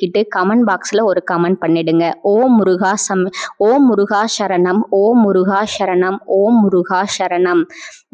சொல்லிக்கிட்டு கமெண்ட் பாக்ஸில் ஒரு கமெண்ட் பண்ணிடுங்க. ஓம் முருகா சம் ஓம் முருகா சரணம் ஓம் முருகா சரணம் ஓம் முருகா சரணம்.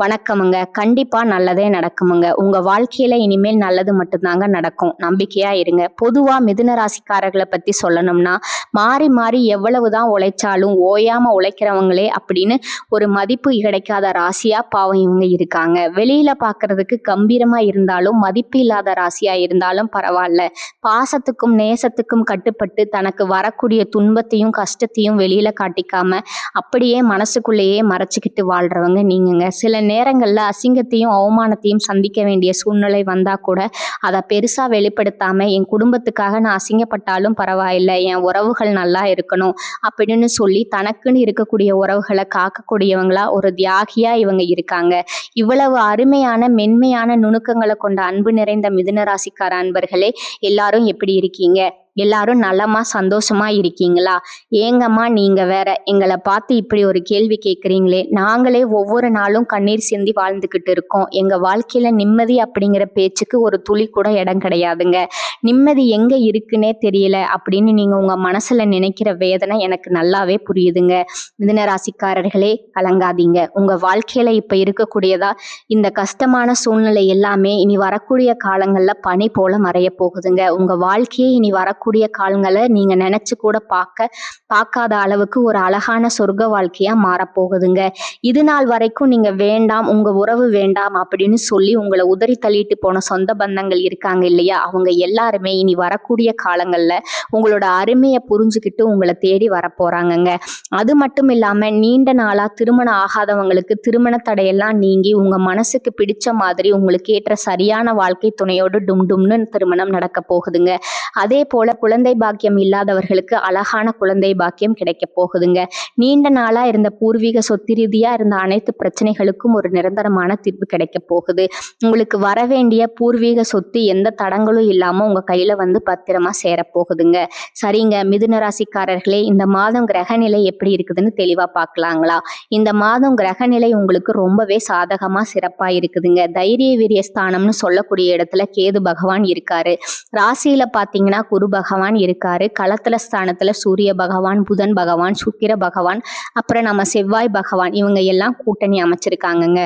வணக்கமுங்க. கண்டிப்பாக நல்லதே நடக்குமுங்க. உங்கள் வாழ்க்கையில் இனிமேல் நல்லது மட்டும்தாங்க நடக்கும். நம்பிக்கையாக இருங்க. பொதுவாக மிதுன ராசிக்காரர்களை பற்றி சொல்லணும்னா மாறி மாறி எவ்வளவு தான் உழைச்சாலும் ஓயாமல் உழைக்கிறவங்களே அப்படின்னு ஒரு மதிப்பு கிடைக்காத ராசியாக பாவம் இவங்க இருக்காங்க. வெளியில் பார்க்கறதுக்கு கம்பீரமாக இருந்தாலும் மதிப்பு இல்லாத ராசியாக இருந்தாலும் பரவாயில்ல. பாசத்துக்கும் நேசத்துக்கும் கட்டுப்பட்டு தனக்கு வரக்கூடிய துன்பத்தையும் கஷ்டத்தையும் வெளியில காட்டிக்காம அப்படியே மனசுக்குள்ளேயே மறைச்சிக்கிட்டு வாழ்றவங்க நீங்கங்க. சில நேரங்களில் அசிங்கத்தையும் அவமானத்தையும் சந்திக்க வேண்டிய சூழ்நிலை வந்தா கூட அதை பெருசா வெளிப்படுத்தாம என் குடும்பத்துக்காக நான் அசிங்கப்பட்டாலும் பரவாயில்லை என் உறவுகள் நல்லா இருக்கணும் அப்படின்னு சொல்லி தனக்குன்னு இருக்கக்கூடிய உறவுகளை காக்கக்கூடியவங்களா ஒரு தியாகியா இவங்க இருக்காங்க. இவ்வளவு அருமையான மென்மையான நுணுக்கங்களை கொண்ட அன்பு நிறைந்த மிதுன ராசிக்கார அன்பர்களே எல்லாரும் எப்படி இருக்கீங்க? பண்ணிருக்கீங்க எல்லாரும் நலமா சந்தோஷமா இருக்கீங்களா? ஏங்கம்மா நீங்க வேற எங்களை பார்த்து இப்படி ஒரு கேள்வி கேட்குறீங்களே நாங்களே ஒவ்வொரு நாளும் கண்ணீர் சிந்தி வாழ்ந்துக்கிட்டு இருக்கோம். எங்க வாழ்க்கையில நிம்மதி அப்படிங்கிற பேச்சுக்கு ஒரு துளி கூட இடம் கிடையாதுங்க. நிம்மதி எங்க இருக்குன்னே தெரியல அப்படின்னு நீங்க உங்க மனசுல நினைக்கிற வேதனை எனக்கு நல்லாவே புரியுதுங்க. மிதனராசிக்காரர்களே கலங்காதீங்க. உங்க வாழ்க்கையில இப்ப இருக்கக்கூடியதா இந்த கஷ்டமான சூழ்நிலை எல்லாமே இனி வரக்கூடிய காலங்கள்ல பனி போல மறைய போகுதுங்க. உங்க வாழ்க்கையே இனி வரக்கூடிய காலங்களை நீங்க நினைச்சு கூட பார்க்க பார்க்காத அளவுக்கு ஒரு அழகான சொர்க்க வாழ்க்கையா மாறப்போகுதுங்க இது நாள் வரைக்கும் நீங்க வேண்டாம் உங்க உறவு வேண்டாம் அப்படின்னு சொல்லி உங்களை உதறி தள்ளிட்டு போன சொந்த பந்தங்கள் இருக்காங்க இல்லையா? அவங்க எல்லாருமே இனி வரக்கூடிய காலங்கள்ல உங்களோட அருமையை புரிஞ்சுக்கிட்டு உங்களை தேடி வரப்போறாங்கங்க அது மட்டும் இல்லாம நீண்ட நாளா திருமணம் ஆகாதவங்களுக்கு திருமண தடையெல்லாம் நீங்கி உங்க மனசுக்கு பிடிச்ச மாதிரி உங்களுக்கு ஏற்ற சரியான வாழ்க்கை துணையோடு டும் டும்னு திருமணம் நடக்க போகுதுங்க. அதே போல குழந்தை பாக்கியம் இல்லாதவர்களுக்கு அழகான குழந்தை பாக்கியம் கிடைக்க போகுதுங்க. நீண்ட நாளா இருந்த பூர்வீக சொத்து ரீதியா இருந்த அனைத்து பிரச்சனைகளுக்கும் ஒரு நிரந்தரமான தீர்வு கிடைக்க போகுது. உங்களுக்கு வரவேண்டிய பூர்வீக சொத்து எந்த தடங்களும் இல்லாம உங்க கையில வந்து பத்திரமா சேரப்போகுதுங்க சரிங்க மிதுன ராசிக்காரர்களே இந்த மாதம் கிரகநிலை எப்படி இருக்குதுன்னு தெளிவா பார்க்கலாங்களா இந்த மாதம் கிரகநிலை உங்களுக்கு ரொம்பவே சாதகமா சிறப்பா இருக்குதுங்க. தைரிய வீரிய ஸ்தானம்னு சொல்லக்கூடிய இடத்துல கேது பகவான் இருக்காரு. ராசியில பாத்தீங்கன்னா குரு பகவான் பகவான் இருக்காரு. களத்திர ஸ்தானத்துல சூரிய பகவான் புதன் பகவான் சுக்கிர பகவான் அப்புறம் நம்ம செவ்வாய் பகவான் இவங்க எல்லாம் கூட்டணி அமைச்சிருக்காங்கங்க.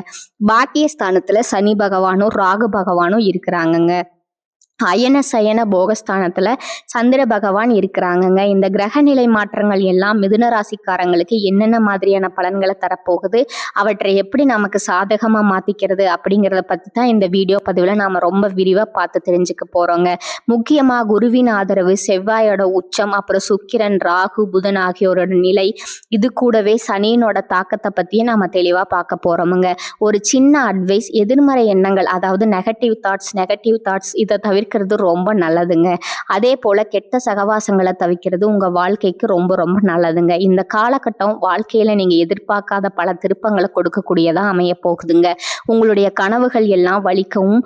பாக்கிய ஸ்தானத்துல சனி பகவானும் ராகு பகவானும் இருக்கிறாங்கங்க. அயன சயன போகஸ்தானத்தில் சந்திர பகவான் இருக்கிறாங்கங்க. இந்த கிரகநிலை மாற்றங்கள் எல்லாம் மிதுன ராசிக்காரங்களுக்கு என்னென்ன மாதிரியான பலன்களை தரப்போகுது? அவற்றை எப்படி நமக்கு சாதகமாக மாற்றிக்கிறது அப்படிங்கிறத பற்றி தான் இந்த வீடியோ பதிவில் நாம் ரொம்ப விரிவாக பார்த்து தெரிஞ்சுக்க போகிறோங்க முக்கியமாக குருவின் ஆதரவு செவ்வாயோட உச்சம் அப்புறம் சுக்கிரன் ராகு புதன் ஆகியோரோட நிலை இது கூடவே சனியினோட தாக்கத்தை பற்றியே நாம் தெளிவாக பார்க்க போகிறோமுங்க ஒரு சின்ன அட்வைஸ் எதிர்மறை எண்ணங்கள் அதாவது நெகட்டிவ் தாட்ஸ் நெகட்டிவ் தாட்ஸ் இதை தவிர்க்கிறது ரொம்ப நல்லதுங்க. அதே போல கெட்ட சகவாசங்களை தவிர்க்கிறது உங்க வாழ்க்கைக்கு ரொம்ப ரொம்ப நல்லதுங்க. இந்த காலகட்டம் வாழ்க்கையில நீங்க எதிர்பார்க்காத பல திருப்பங்களை கொடுக்கக்கூடியதா அமைய போகுதுங்க உங்களுடைய கனவுகள் எல்லாம் வலிக்கவும்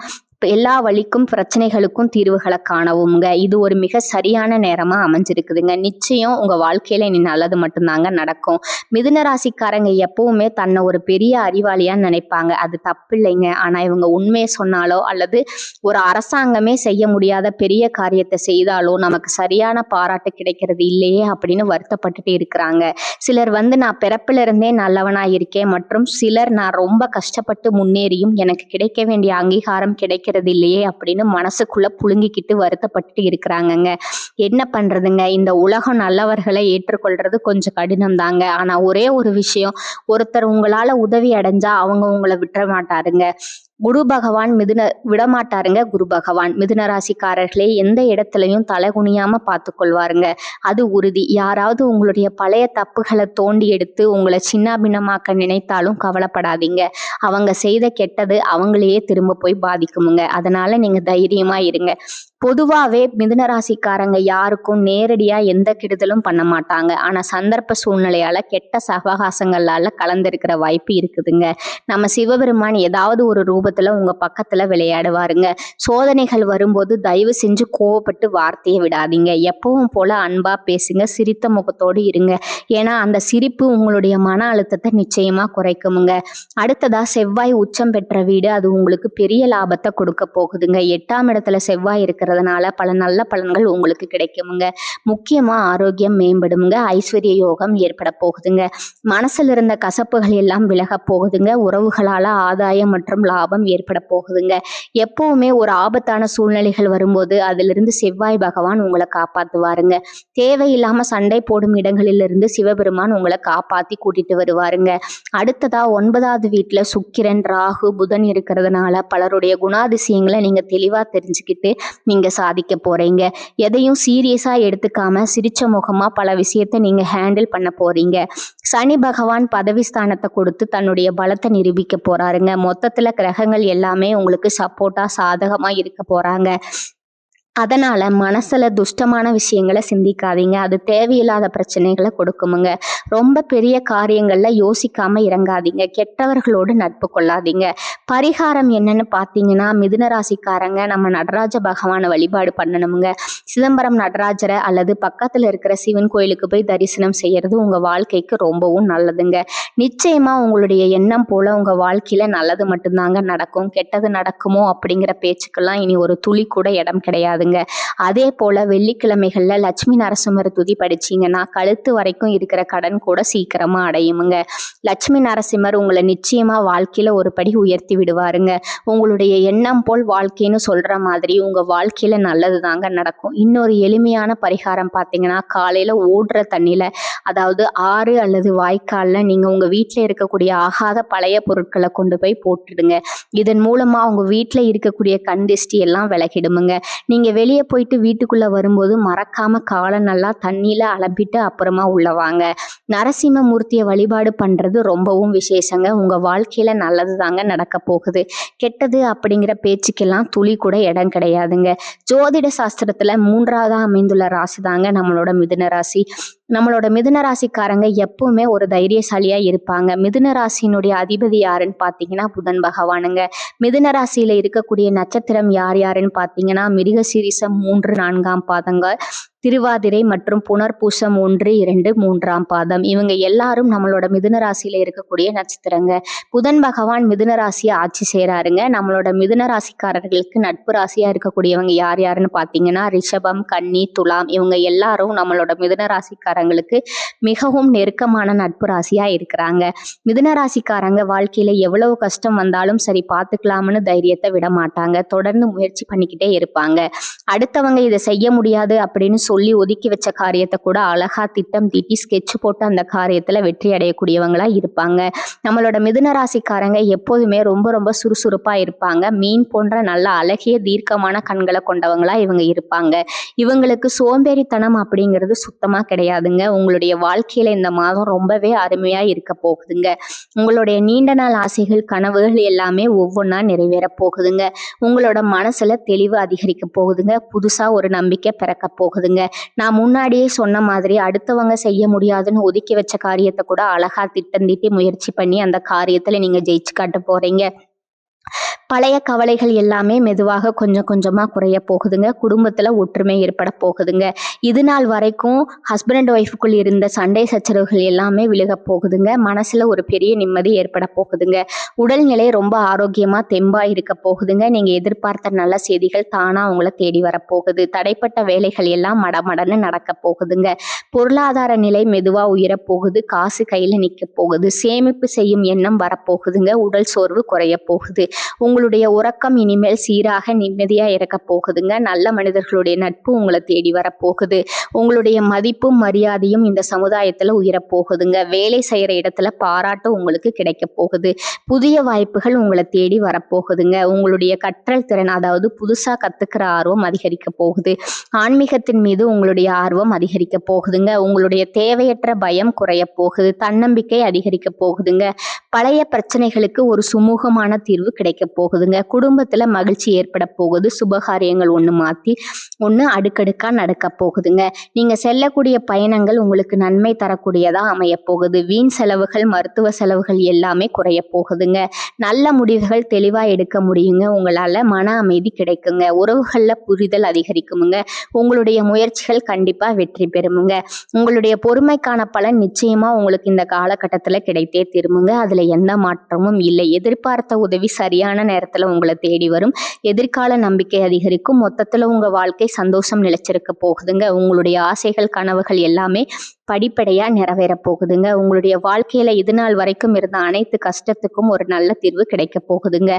எல்லா வழிக்கும் பிரச்சனைகளுக்கும் தீர்வுகளை காணவும்ங்க. இது ஒரு மிக சரியான நேரமா அமைஞ்சிருக்குதுங்க. நிச்சயம் உங்க வாழ்க்கையில இனி நல்லது மட்டும்தாங்க நடக்கும். மிதுன ராசிக்காரங்க எப்பவுமே தன்னை ஒரு பெரிய அறிவாளியா நினைப்பாங்க. அது தப்பு இல்லைங்க ஆனா இவங்க உண்மையை சொன்னாலோ அல்லது ஒரு அரசாங்கமே செய்ய முடியாத பெரிய காரியத்தை செய்தாலோ நமக்கு சரியான பாராட்டு கிடைக்கிறது இல்லையே அப்படின்னு வருத்தப்பட்டுட்டு இருக்கிறாங்க. சிலர் வந்து நான் பிறப்பிலிருந்தே இருந்தே நல்லவனா இருக்கேன். மற்றும் சிலர் நான் ரொம்ப கஷ்டப்பட்டு முன்னேறியும் எனக்கு கிடைக்க வேண்டிய அங்கீகாரம் கிடைக்கிறது இல்லையே அப்படின்னு மனசுக்குள்ள புழுங்கிக்கிட்டு வருத்தப்பட்டு இருக்கிறாங்கங்க. என்ன பண்றதுங்க? இந்த உலகம் நல்லவர்களை ஏற்றுக்கொள்றது கொஞ்சம் கடினம் தாங்க ஆனா ஒரே ஒரு விஷயம் ஒருத்தர் உங்களால உதவி அடைஞ்சா அவங்க உங்களை விட்டுற மாட்டாருங்க. குரு பகவான் மிதுன விடமாட்டாருங்க. குரு பகவான் மிதுன ராசிக்காரர்களே எந்த இடத்துலையும் தலை குனியாம பார்த்துக்கொள்வாருங்க. அது உறுதி. யாராவது உங்களுடைய பழைய தப்புகளை தோண்டி எடுத்து உங்களை சின்ன பின்னமாக்க நினைத்தாலும் கவலைப்படாதீங்க. அவங்க செய்த கெட்டது அவங்களையே திரும்ப போய் பாதிக்குமுங்க. அதனால நீங்க தைரியமா இருங்க. பொதுவாகவே மிதுனராசிக்காரங்க யாருக்கும் நேரடியாக எந்த கெடுதலும் பண்ண மாட்டாங்க. ஆனால் சந்தர்ப்ப சூழ்நிலையால் கெட்ட சவகாசங்களால் கலந்திருக்கிற வாய்ப்பு இருக்குதுங்க. நம்ம சிவபெருமான் ஏதாவது ஒரு ரூபத்தில் உங்கள் பக்கத்தில் விளையாடுவாருங்க. சோதனைகள் வரும்போது தயவு செஞ்சு கோவப்பட்டு வார்த்தையை விடாதீங்க. எப்பவும் போல் அன்பாக பேசுங்க சிரித்த முகத்தோடு இருங்க. ஏன்னா அந்த சிரிப்பு உங்களுடைய மன அழுத்தத்தை நிச்சயமாக குறைக்குமுங்க. அடுத்ததாக செவ்வாய் உச்சம் பெற்ற வீடு அது உங்களுக்கு பெரிய லாபத்தை கொடுக்க போகுதுங்க. எட்டாம் இடத்துல செவ்வாய் பண்ணுறதுனால பல நல்ல பலன்கள் உங்களுக்கு கிடைக்குமுங்க. முக்கியமாக ஆரோக்கியம் மேம்படுமுங்க. ஐஸ்வர்ய யோகம் ஏற்பட போகுதுங்க. மனசில் இருந்த கசப்புகள் எல்லாம் விலக போகுதுங்க. உறவுகளால் ஆதாயம் மற்றும் லாபம் ஏற்பட போகுதுங்க. எப்போவுமே ஒரு ஆபத்தான சூழ்நிலைகள் வரும்போது அதிலிருந்து செவ்வாய் பகவான் உங்களை காப்பாற்றுவாருங்க தேவையில்லாமல் சண்டை போடும் இடங்களிலிருந்து சிவபெருமான் உங்களை காப்பாற்றி கூட்டிட்டு வருவாருங்க. அடுத்ததா ஒன்பதாவது வீட்டில் சுக்கிரன் ராகு புதன் இருக்கிறதுனால பலருடைய குணாதிசயங்களை நீங்கள் தெளிவாக தெரிஞ்சுக்கிட்டு நீங்கள் சாதிக்க போகிறீங்க எதையும் சீரியஸாக எடுத்துக்காம சிரிச்ச முகமாக பல விஷயத்தை நீங்கள் ஹேண்டில் பண்ண போகிறீங்க சனி பகவான் பதவி ஸ்தானத்தை கொடுத்து தன்னுடைய பலத்தை நிரூபிக்க போகிறாருங்க மொத்தத்தில் கிரகங்கள் எல்லாமே உங்களுக்கு சப்போர்ட்டாக சாதகமாக இருக்க போகிறாங்க அதனால் மனசில் துஷ்டமான விஷயங்களை சிந்திக்காதீங்க. அது தேவையில்லாத பிரச்சனைகளை கொடுக்குமுங்க. ரொம்ப பெரிய காரியங்களில் யோசிக்காமல் இறங்காதீங்க. கெட்டவர்களோடு நட்பு கொள்ளாதீங்க. பரிகாரம் என்னன்னு பார்த்தீங்கன்னா மிதுனராசிக்காரங்க நம்ம நடராஜ பகவானை வழிபாடு பண்ணணுமுங்க. சிதம்பரம் நடராஜரை அல்லது பக்கத்தில் இருக்கிற சிவன் கோயிலுக்கு போய் தரிசனம் செய்கிறது உங்கள் வாழ்க்கைக்கு ரொம்பவும் நல்லதுங்க. நிச்சயமாக உங்களுடைய எண்ணம் போல் உங்கள் வாழ்க்கையில் நல்லது மட்டும்தாங்க நடக்கும். கெட்டது நடக்குமோ அப்படிங்கிற பேச்சுக்கெல்லாம் இனி ஒரு துளி கூட இடம் கிடையாது. கிடையாதுங்க அதே போல் வெள்ளிக்கிழமைகளில் லட்சுமி நரசிம்மர் துதி படிச்சீங்கன்னா கழுத்து வரைக்கும் இருக்கிற கடன் கூட சீக்கிரமாக அடையுமுங்க. லட்சுமி நரசிம்மர் உங்களை நிச்சயமாக வாழ்க்கையில் ஒரு படி உயர்த்தி விடுவாருங்க. உங்களுடைய எண்ணம் போல் வாழ்க்கைன்னு சொல்கிற மாதிரி உங்கள் வாழ்க்கையில் நல்லது தாங்க நடக்கும். இன்னொரு எளிமையான பரிகாரம் பார்த்தீங்கன்னா காலையில் ஓடுற தண்ணியில் அதாவது ஆறு அல்லது வாய்க்காலில் நீங்கள் உங்கள் வீட்டில் இருக்கக்கூடிய ஆகாத பழைய பொருட்களை கொண்டு போய் போட்டுடுங்க. இதன் மூலமாக உங்கள் வீட்டில் இருக்கக்கூடிய கண் திஷ்டி எல்லாம் விலகிடுமுங்க. நீங்கள் வெளியே போயிட்டு வீட்டுக்குள்ளே வரும்போது மறக்காமல் காலை நல்லா தண்ணியில் அலப்பிட்டு அப்புறமா உள்ள வாங்க. நரசிம்மமூர்த்தியை வழிபாடு பண்ணுறது ரொம்பவும் விசேஷங்க. உங்கள் வாழ்க்கையில் நல்லது தாங்க நடக்க போகுது. கெட்டது அப்படிங்கிற பேச்சுக்கெல்லாம் துளி கூட இடம் கிடையாதுங்க. ஜோதிட சாஸ்திரத்தில் மூன்றாவதாக அமைந்துள்ள ராசி தாங்க நம்மளோட மிதுன ராசி. நம்மளோட மிதுன ராசிக்காரங்க எப்பவுமே ஒரு தைரியசாலியா இருப்பாங்க. மிதுன ராசியினுடைய அதிபதி யாருன்னு பார்த்தீங்கன்னா புதன் பகவானுங்க. மிதுன ராசியில இருக்கக்கூடிய நட்சத்திரம் யார் யாருன்னு பார்த்தீங்கன்னா மிருகசீரிசம் மூன்று நான்காம் பாதங்கள். திருவாதிரை மற்றும் புனர்பூசம் ஒன்று இரண்டு மூன்றாம் பாதம். இவங்க எல்லாரும் நம்மளோட மிதுன ராசியில இருக்கக்கூடிய நட்சத்திரங்க. புதன் பகவான் மிதுன ராசியை ஆட்சி செய்கிறாருங்க நம்மளோட மிதுன ராசிக்காரர்களுக்கு நட்பு ராசியா இருக்கக்கூடியவங்க யார் யாருன்னு பார்த்தீங்கன்னா ரிஷபம் கன்னி துலாம் இவங்க எல்லாரும் நம்மளோட மிதுன ராசிக்காரங்களுக்கு மிகவும் நெருக்கமான நட்பு ராசியா இருக்கிறாங்க. மிதுன ராசிக்காரங்க வாழ்க்கையில எவ்வளவு கஷ்டம் வந்தாலும் சரி பார்த்துக்கலாம்னு தைரியத்தை விட மாட்டாங்க தொடர்ந்து முயற்சி பண்ணிக்கிட்டே இருப்பாங்க. அடுத்தவங்க இதை செய்ய முடியாது அப்படின்னு சொல்லி ஒதுக்கி வச்ச காரியத்தை கூட அழகா திட்டம் தீட்டி ஸ்கெட்ச் போட்டு அந்த காரியத்துல வெற்றி அடையக்கூடியவங்களா இருப்பாங்க. நம்மளோட மிதுன ராசிக்காரங்க எப்போதுமே ரொம்ப ரொம்ப சுறுசுறுப்பா இருப்பாங்க. மீன் போன்ற நல்ல அழகிய தீர்க்கமான கண்களை கொண்டவங்களா இவங்க இருப்பாங்க. இவங்களுக்கு சோம்பேறித்தனம் அப்படிங்கிறது சுத்தமா கிடையாதுங்க. உங்களுடைய வாழ்க்கையில இந்த மாதம் ரொம்பவே அருமையா இருக்க போகுதுங்க. உங்களுடைய நீண்ட நாள் ஆசைகள் கனவுகள் எல்லாமே ஒவ்வொன்றா நிறைவேற போகுதுங்க. உங்களோட மனசுல தெளிவு அதிகரிக்க போகுதுங்க. புதுசா ஒரு நம்பிக்கை பிறக்க போகுதுங்க. நான் முன்னாடியே சொன்ன மாதிரி அடுத்தவங்க செய்ய முடியாதுன்னு ஒதுக்கி வச்ச காரியத்தை கூட அழகா திட்டம் திட்டி முயற்சி பண்ணி அந்த காரியத்துல நீங்க ஜெயிச்சு காட்ட போறீங்க. பழைய கவலைகள் எல்லாமே மெதுவாக கொஞ்சம் கொஞ்சமாக குறைய போகுதுங்க. குடும்பத்தில் ஒற்றுமை ஏற்பட போகுதுங்க. இது நாள் வரைக்கும் ஹஸ்பண்ட் அண்ட் ஒய்ஃபுக்குள் இருந்த சண்டை சச்சரவுகள் எல்லாமே விழுகப் போகுதுங்க. மனசில் ஒரு பெரிய நிம்மதி ஏற்பட போகுதுங்க. உடல்நிலை ரொம்ப ஆரோக்கியமாக தெம்பாக இருக்க போகுதுங்க. நீங்கள் எதிர்பார்த்த நல்ல செய்திகள் தானாக உங்களை தேடி வரப்போகுது தடைப்பட்ட வேலைகள் எல்லாம் மடமடன்னு நடக்க போகுதுங்க. பொருளாதார நிலை மெதுவாக உயரப் போகுது. காசு கையில் நிற்க போகுது. சேமிப்பு செய்யும் எண்ணம் வரப்போகுதுங்க. உடல் சோர்வு குறைய போகுது. உங்களுடைய உறக்கம் இனிமேல் சீராக நிம்மதியாக இருக்க போகுதுங்க. நல்ல மனிதர்களுடைய நட்பு உங்களை தேடி வரப்போகுது உங்களுடைய மதிப்பும் மரியாதையும் இந்த சமுதாயத்தில் உயரப்போகுதுங்க வேலை செய்கிற இடத்துல பாராட்டு உங்களுக்கு கிடைக்க போகுது. புதிய வாய்ப்புகள் உங்களை தேடி வரப்போகுதுங்க உங்களுடைய கற்றல் திறன் அதாவது புதுசாக கற்றுக்கிற ஆர்வம் அதிகரிக்க போகுது. ஆன்மீகத்தின் மீது உங்களுடைய ஆர்வம் அதிகரிக்க போகுதுங்க. உங்களுடைய தேவையற்ற பயம் குறைய போகுது. தன்னம்பிக்கை அதிகரிக்க போகுதுங்க. பழைய பிரச்சனைகளுக்கு ஒரு சுமூகமான தீர்வு கிடைக்க போகுது போகுதுங்க. குடும்பத்தில் மகிழ்ச்சி ஏற்பட போகுது. சுபகாரியங்கள் ஒன்று மாற்றி ஒன்று அடுக்கடுக்காக நடக்க போகுதுங்க. நீங்கள் செல்லக்கூடிய பயணங்கள் உங்களுக்கு நன்மை தரக்கூடியதாக அமைய போகுது. வீண் செலவுகள் மருத்துவ செலவுகள் எல்லாமே குறைய போகுதுங்க. நல்ல முடிவுகள் தெளிவாக எடுக்க முடியுங்க. உங்களால் மன அமைதி கிடைக்குங்க. உறவுகளில் புரிதல் அதிகரிக்குமுங்க. உங்களுடைய முயற்சிகள் கண்டிப்பாக வெற்றி பெறுமுங்க. உங்களுடைய பொறுமைக்கான பலன் நிச்சயமாக உங்களுக்கு இந்த காலகட்டத்தில் கிடைத்தே திரும்புங்க அதில் எந்த மாற்றமும் இல்லை. எதிர்பார்த்த உதவி சரியான நேரத்தில் உங்களை தேடி வரும். எதிர்கால நம்பிக்கை அதிகரிக்கும். மொத்தத்தில் உங்கள் வாழ்க்கை சந்தோஷம் நிலைச்சிருக்க போகுதுங்க. உங்களுடைய ஆசைகள் கனவுகள் எல்லாமே படிப்படியாக நிறைவேற போகுதுங்க. உங்களுடைய வாழ்க்கையில் இது நாள் வரைக்கும் இருந்த அனைத்து கஷ்டத்துக்கும் ஒரு நல்ல தீர்வு கிடைக்க போகுதுங்க.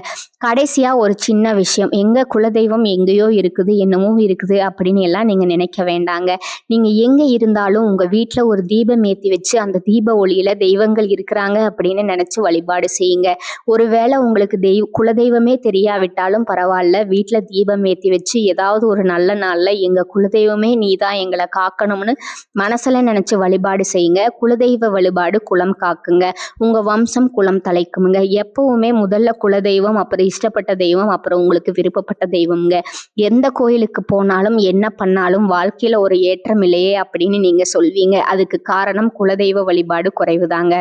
கடைசியாக ஒரு சின்ன விஷயம் எங்கள் குலதெய்வம் எங்கேயோ இருக்குது என்னமோ இருக்குது அப்படின்னு எல்லாம் நீங்கள் நினைக்க வேண்டாங்க. நீங்கள் எங்கே இருந்தாலும் உங்கள் வீட்டில் ஒரு தீபம் ஏற்றி வச்சு அந்த தீப ஒளியில் தெய்வங்கள் இருக்கிறாங்க அப்படின்னு நினச்சி வழிபாடு செய்யுங்க. ஒருவேளை உங்களுக்கு தெய்வ குலதெய்வமே தெரியாவிட்டாலும் பரவாயில்ல வீட்டில் தீபம் ஏற்றி வச்சு ஏதாவது ஒரு நல்ல நாளில் எங்கள் குலதெய்வமே நீ தான் எங்களை காக்கணும்னு மனசில் நினச்சி வழிபாடு செய்யுங்க. குலதெய்வ வழிபாடு குலம் காக்குங்க. உங்கள் வம்சம் குலம் தலைக்குமுங்க. எப்பவுமே முதல்ல குலதெய்வம் அப்புறம் இஷ்டப்பட்ட தெய்வம் அப்புறம் உங்களுக்கு விருப்பப்பட்ட தெய்வம்ங்க. எந்த கோயிலுக்கு போனாலும் என்ன பண்ணாலும் வாழ்க்கையில் ஒரு ஏற்றம் இல்லையே அப்படின்னு நீங்கள் சொல்வீங்க. அதுக்கு காரணம் குலதெய்வ வழிபாடு குறைவுதாங்க.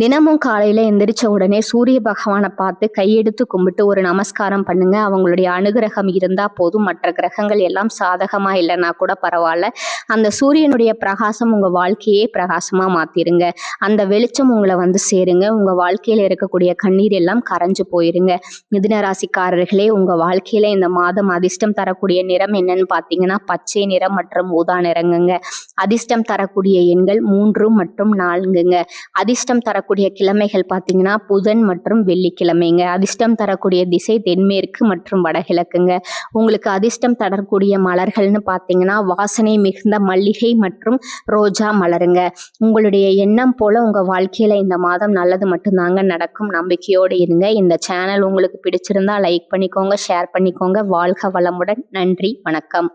தினமும் காலையில் எந்திரிச்ச உடனே சூரிய பகவானை பார்த்து கையெடுத்து கும்பிட்டு ஒரு நமஸ்காரம் பண்ணுங்க. அவங்களுடைய அனுகிரகம் இருந்தால் போதும். மற்ற கிரகங்கள் எல்லாம் சாதகமாக இல்லைன்னா கூட பரவாயில்ல. அந்த சூரியனுடைய பிரகாசம் உங்கள் வாழ்க்கையே பிரகாசமாக மாற்றிருங்க அந்த வெளிச்சம் உங்களை வந்து சேருங்க. உங்கள் வாழ்க்கையில் இருக்கக்கூடிய கண்ணீர் எல்லாம் கரைஞ்சு போயிருங்க. மிதுன ராசிக்காரர்களே உங்கள் வாழ்க்கையில் இந்த மாதம் அதிர்ஷ்டம் தரக்கூடிய நிறம் என்னன்னு பார்த்தீங்கன்னா பச்சை நிறம் மற்றும் ஊதா நிறங்குங்க. அதிர்ஷ்டம் தரக்கூடிய எண்கள் மூன்று மற்றும் நான்குங்க. அதிர்ஷ்டம் அதிர்ஷ்டம் தரக்கூடிய கிழமைகள் பார்த்தீங்கன்னா புதன் மற்றும் வெள்ளிக்கிழமைங்க. அதிர்ஷ்டம் தரக்கூடிய திசை தென்மேற்கு மற்றும் வடகிழக்குங்க. உங்களுக்கு அதிர்ஷ்டம் தரக்கூடிய மலர்கள்னு பார்த்தீங்கன்னா வாசனை மிகுந்த மல்லிகை மற்றும் ரோஜா மலருங்க. உங்களுடைய எண்ணம் போல உங்கள் வாழ்க்கையில் இந்த மாதம் நல்லது மட்டும்தாங்க நடக்கும். நம்பிக்கையோடு இருங்க. இந்த சேனல் உங்களுக்கு பிடிச்சிருந்தா லைக் பண்ணிக்கோங்க ஷேர் பண்ணிக்கோங்க. வாழ்க வளமுடன். நன்றி வணக்கம்.